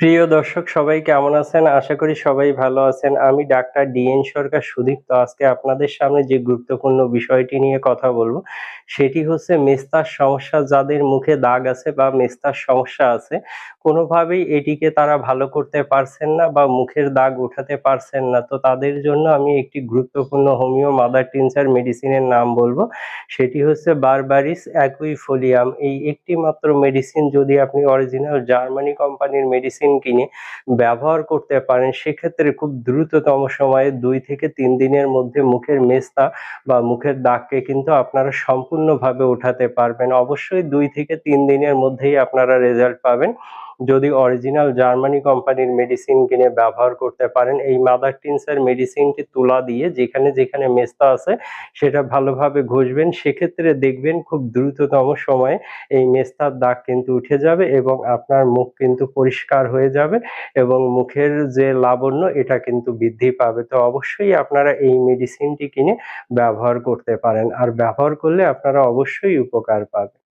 প্রিয় দর্শক সবাই কেমন আছেন? আশা করি সবাই ভালো আছেন। আমি ডাক্তার ডিএন সরকার সুদীপ্ত আজকে আপনাদের সামনে যে গুরুত্বপূর্ণ বিষয়টি নিয়ে কথা বলব, সেটি হচ্ছে মেস্তার সমস্যা যাদের মুখে দাগ আছে বা মেস্তার সমস্যা আছে, কোনোভাবেই এটিকে তারা ভালো করতে পারছেন না বা মুখের দাগ উঠাতে পারছেন না। তো তাদের জন্য আমি একটি গুরুত্বপূর্ণ হোমিও মাদার টিনচার মেডিসিনের নাম বলব সেটি হচ্ছে বারবারিস অ্যাকুইফোলিয়াম। এই একটি মাত্র মেডিসিন যদি আপনি অরিজিনাল জার্মানি কোম্পানির মেডিসিন কিনে ব্যবহার করতে পারেন, সেক্ষেত্রে খুব দ্রুততম সময়ে দুই থেকে তিন দিনের মধ্যে মুখের মেস্তা বা মুখের দাগকে কিন্তু আপনারা সম্পূর্ণভাবে উঠাতে পারবেন। অবশ্যই দুই থেকে তিন দিনের মধ্যেই আপনারা রেজাল্ট পাবেন। যদি অরিজিনাল জার্মানি কোম্পানির মেডিসিন কিনে ব্যবহার করতে পারেন। এই মাদার টিনচার মেডিসিনটি তুলা দিয়ে যেখানে, যেখানে মেস্তা আছে সেটা ভালোভাবে ঘষবেন। সেক্ষেত্রে দেখবেন খুব দ্রুততম সময়ে এই মেস্তার দাগ কিন্তু উঠে যাবে এবং আপনার মুখ কিন্তু পরিষ্কার হয়ে যাবে এবং মুখের যে লাবণ্য এটা কিন্তু বৃদ্ধি পাবে। তো অবশ্যই আপনারা এই মেডিসিনটি কিনে ব্যবহার করতে পারেন। আর ব্যবহার করলে আপনারা অবশ্যই উপকার পাবেন।